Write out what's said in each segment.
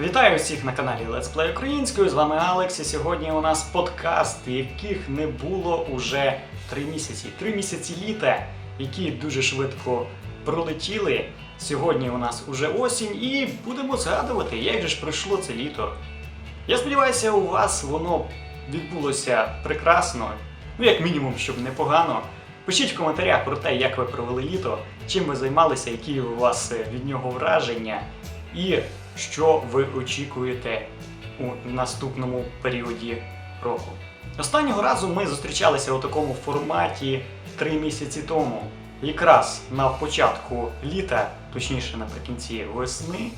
Вітаю всіх на каналі Let's Play Українською. З вами Алекс. І сьогодні у нас подкаст, яких не було уже три місяці. Три місяці літа, які дуже швидко пролетіли. Сьогодні у нас уже осінь, і будемо згадувати, як же ж пройшло це літо. Я сподіваюся, у вас воно відбулося прекрасно, ну як мінімум, щоб непогано. Пишіть в коментарях про те, як ви провели літо, чим ви займалися, які у вас від нього враження, і що ви очікуєте у наступному періоді року. Останнього разу ми зустрічалися у такому форматі три місяці тому, якраз на початку літа, точніше наприкінці весни.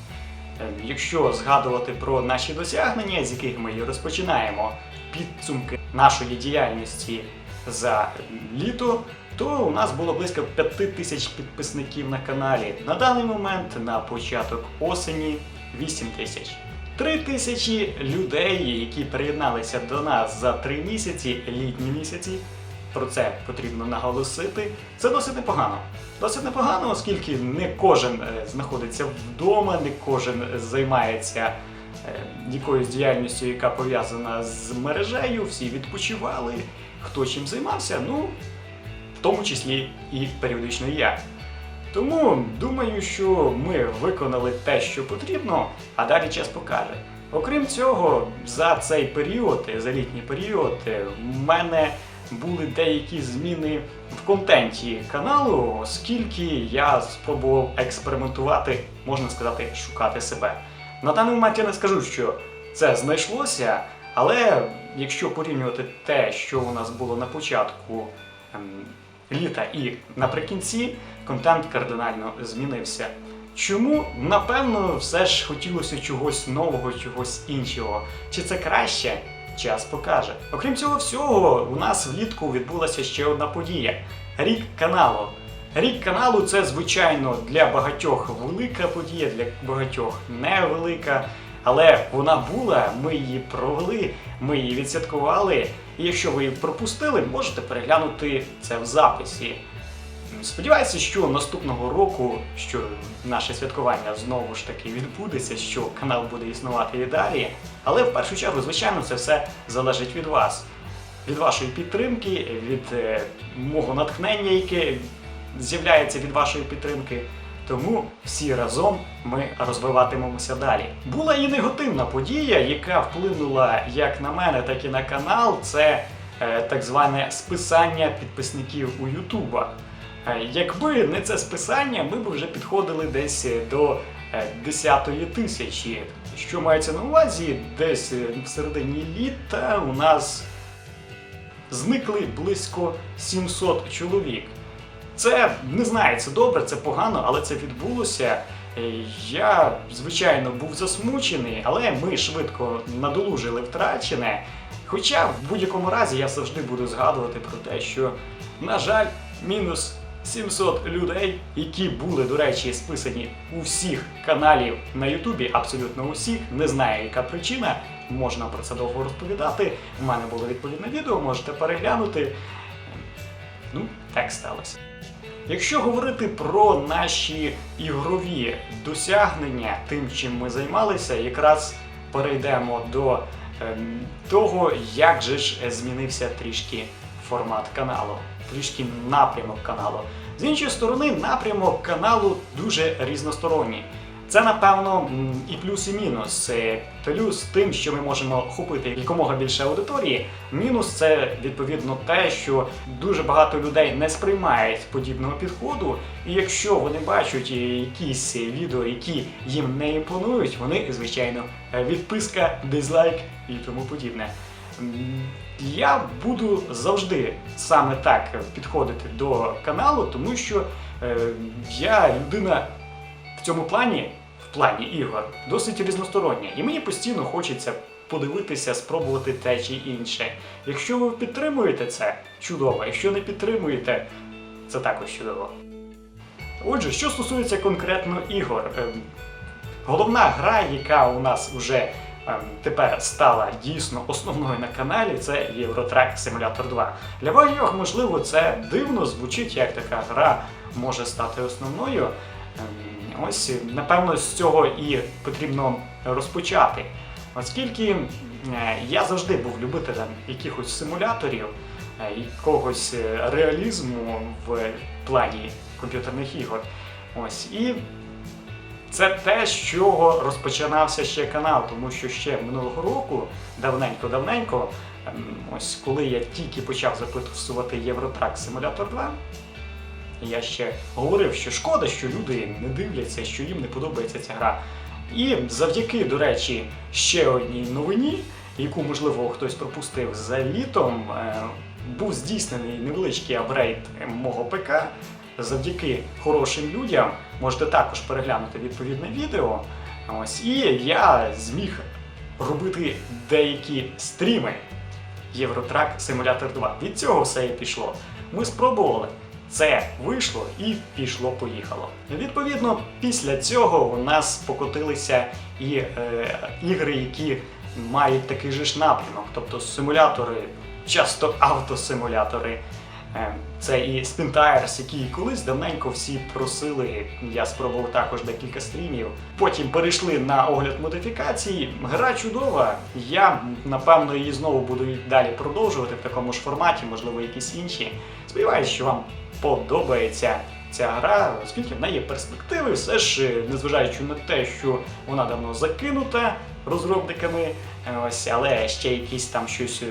Е, Якщо згадувати про наші досягнення, з яких ми розпочинаємо підсумки нашої діяльності за літо, то у нас було близько 5 тисяч підписників на каналі. На даний момент, на початок осені, 8 тисяч. 3 тисячі людей, які приєдналися до нас за 3 місяці, літні місяці. Про це потрібно наголосити. Це досить непогано. Досить непогано, оскільки не кожен е, знаходиться вдома, не кожен займається е, якоюсь діяльністю, яка пов'язана з мережею. Всі відпочивали. Хто чим займався, ну, в тому числі і періодично і я. Тому думаю, що ми виконали те, що потрібно, а далі час покаже. Окрім цього, за цей період, за літній період, е, в мене були деякі зміни в контенті каналу, оскільки я спробував експериментувати, можна сказати, шукати себе. На даний момент я не скажу, що це знайшлося, але якщо порівнювати те, що у нас було на початку ем, літа і наприкінці, контент кардинально змінився. Чому? Напевно, все ж хотілося чогось нового, чогось іншого. Чи це краще? Час покаже. Окрім цього всього, у нас влітку відбулася ще одна подія: рік каналу. Рік каналу це, звичайно, для багатьох велика подія, для багатьох невелика. Але вона була, ми її провели, ми її відсвяткували. І якщо ви її пропустили, можете переглянути це в записі. Сподіваюся, що наступного року, що наше святкування знову ж таки відбудеться, що канал буде існувати і далі. Але в першу чергу, звичайно, це все залежить від вас, від вашої підтримки, від е, мого натхнення, яке з'являється від вашої підтримки. Тому всі разом ми розвиватимемося далі. Була і негативна подія, яка вплинула як на мене, так і на канал. Це е, так зване списання підписників у Ютуба. Е, Якби не це списання, ми б вже підходили десь до е, 10-ї тисячі. Що мається на увазі, десь е, в середині літа у нас зникли близько 700 чоловік. Це не знаю, це добре, це погано, але це відбулося. Е, Я, звичайно, був засмучений, але ми швидко надолужили втрачене. Хоча в будь-якому разі я завжди буду згадувати про те, що, на жаль, мінус 700 людей, які були, до речі, списані у всіх каналів на Ютубі, абсолютно усіх. Не знаю, яка причина. Можна про це довго розповідати. У мене було відповідне відео, можете переглянути. Ну, так сталося. Якщо говорити про наші ігрові досягнення, тим, чим ми займалися, якраз перейдемо до ем, того, як же ж змінився трішки формат каналу, трішки напрямок каналу. З іншої сторони, напрямок каналу дуже різносторонній. Це, напевно, і плюс, і мінус. Плюс тим, що ми можемо охопити якомога більше аудиторії. Мінус це відповідно те, що дуже багато людей не сприймають подібного підходу. І якщо вони бачать якісь відео, які їм не імпонують, вони, звичайно, відписка, дизлайк і тому подібне. Я буду завжди саме так підходити до каналу, тому що е, я людина в цьому плані, в плані ігор, досить різностороння. І мені постійно хочеться подивитися, спробувати те чи інше. Якщо ви підтримуєте це, чудово. Якщо не підтримуєте, це також чудово. Отже, що стосується конкретно ігор, ем, головна гра, яка у нас вже тепер стала дійсно основною на каналі, це Євротрек Simulator 2. Для багатьох, можливо, це дивно звучить, як така гра може стати основною. Ем, Ось напевно з цього і потрібно розпочати. Оскільки я завжди був любителем якихось симуляторів, е, якогось е, реалізму в плані комп'ютерних ігор. Ось і це те, з чого розпочинався ще канал, тому що ще минулого року, давненько-давненько, ем, ось коли я тільки почав записувати Євротрак Симулятор 2, я ще говорив, що шкода, що люди не дивляться, що їм не подобається ця гра. І завдяки, до речі, ще одній новині, яку, можливо, хтось пропустив за літом, е, був здійснений невеличкий апгрейд мого ПК. Завдяки хорошим людям можете також переглянути відповідне відео. Ось, і я зміг робити деякі стріми Євротрак Симулятор 2. Від цього все і пішло. Ми спробували. Це вийшло і пішло-поїхало. Відповідно, після цього у нас покотилися і е, ігри, які мають такий же ж напрямок, тобто симулятори, часто автосимулятори. Е, Це і Spin Tires, які колись давненько всі просили. Я спробував також декілька стрімів. Потім перейшли на огляд модифікацій. Гра чудова. Я напевно її знову буду далі продовжувати в такому ж форматі, можливо, якісь інші. Сподіваюсь, що вам подобається ця гра, оскільки в неї є перспективи, все ж е, незважаючи на те, що вона давно закинута розробниками, е, ось, але ще якісь там щось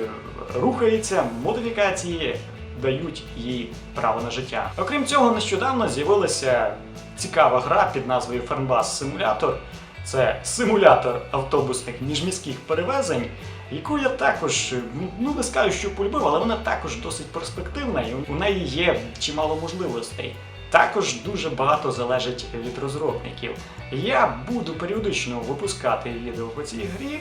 рухається, модифікації дають їй право на життя. Окрім цього, нещодавно з'явилася цікава гра під назвою Фернбас Simulator. Це симулятор автобусних міжміських перевезень, яку я також, ну не скажу, що полюбив, але вона також досить перспективна, і у неї є чимало можливостей. Також дуже багато залежить від розробників. Я буду періодично випускати відео по цій грі.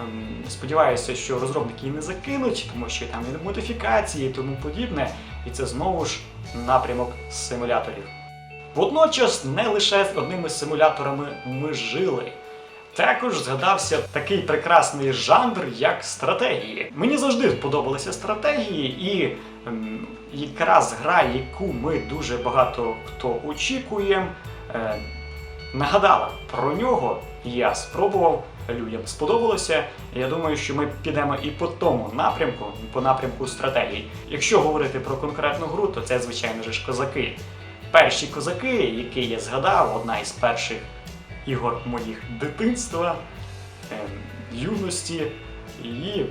Ем, Сподіваюся, що розробники її не закинуть, тому що там і модифікації і тому подібне, і це знову ж напрямок симуляторів. Водночас не лише з одними симуляторами ми жили. Також згадався такий прекрасний жанр, як стратегії. Мені завжди подобалися стратегії, і ем, якраз гра, яку ми дуже багато хто очікує, е, нагадала про нього. Я спробував, людям сподобалося. Я думаю, що ми підемо і по тому напрямку, по напрямку стратегії. Якщо говорити про конкретну гру, то це звичайно ж козаки. Перші козаки, які я згадав, одна із перших ігор моїх дитинства, ем, юності. І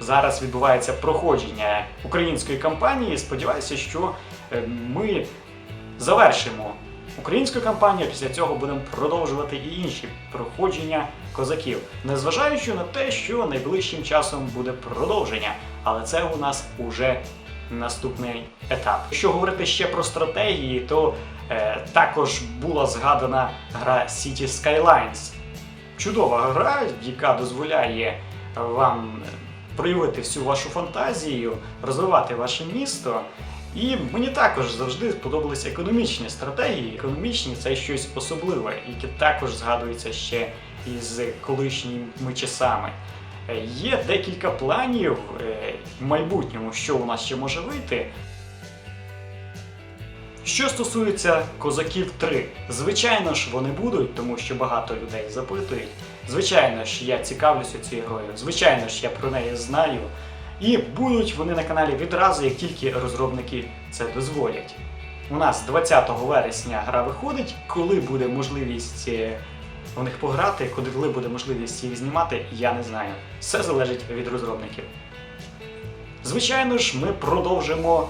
зараз відбувається проходження української кампанії. Сподіваюся, що ем, ми завершимо українську кампанію. Після цього будемо продовжувати і інші проходження козаків, незважаючи на те, що найближчим часом буде продовження, але це у нас уже наступний етап. Якщо говорити ще про стратегії, то е, також була згадана гра City Skylines. Чудова гра, яка дозволяє вам проявити всю вашу фантазію, розвивати ваше місто. І мені також завжди сподобалися економічні стратегії. Економічні це щось особливе, яке також згадується ще із колишніми часами. Є декілька планів е, в майбутньому, що у нас ще може вийти. Що стосується козаків 3, звичайно ж вони будуть, тому що багато людей запитують. Звичайно ж, я цікавлюся цією грою, звичайно ж, я про неї знаю. І будуть вони на каналі відразу, як тільки розробники це дозволять. У нас 20 вересня гра виходить, коли буде можливість е, в них пограти, коли буде можливість їх знімати, я не знаю. Все залежить від розробників. Звичайно ж, ми продовжимо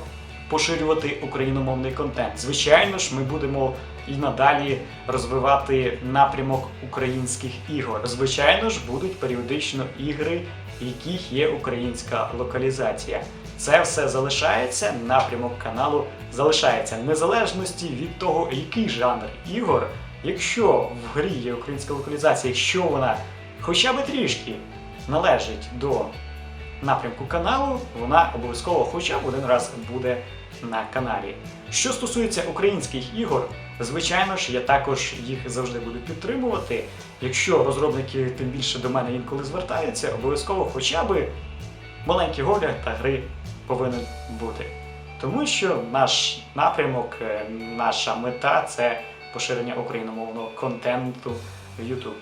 поширювати україномовний контент. Звичайно ж, ми будемо і надалі розвивати напрямок українських ігор. Звичайно ж, будуть періодично ігри, в яких є українська локалізація. Це все залишається, напрямок каналу залишається незалежності від того, який жанр ігор. Якщо в грі є українська локалізація, якщо вона хоча б трішки належить до напрямку каналу, вона обов'язково хоча б один раз буде на каналі. Що стосується українських ігор, звичайно ж, я також їх завжди буду підтримувати. Якщо розробники тим більше до мене інколи звертаються, обов'язково хоча б маленький огляд та гри повинен бути. Тому що наш напрямок, е, наша мета це поширення україномовного контенту в YouTube.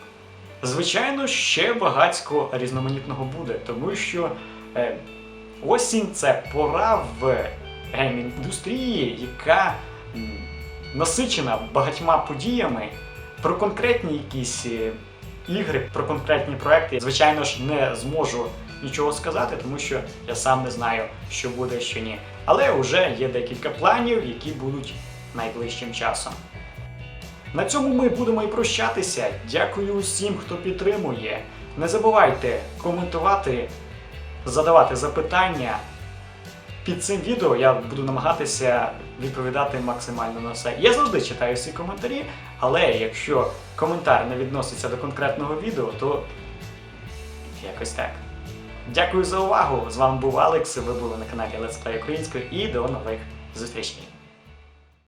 Звичайно, ще багатько різноманітного буде, тому що е, осінь це пора в геймінг-індустрії, яка насичена багатьма подіями про конкретні якісь е, ігри, про конкретні проекти. Звичайно ж, не зможу нічого сказати, тому що я сам не знаю, що буде, що ні. Але вже є декілька планів, які будуть найближчим часом. На цьому ми будемо і прощатися. Дякую усім, хто підтримує. Не забувайте коментувати, задавати запитання. Під цим відео я буду намагатися відповідати максимально на все. Я завжди читаю всі коментарі, але якщо коментар не відноситься до конкретного відео, то якось так. Дякую за увагу! З вами був Алекс. Ви були на каналі Let's Play Українською і до нових зустрічей.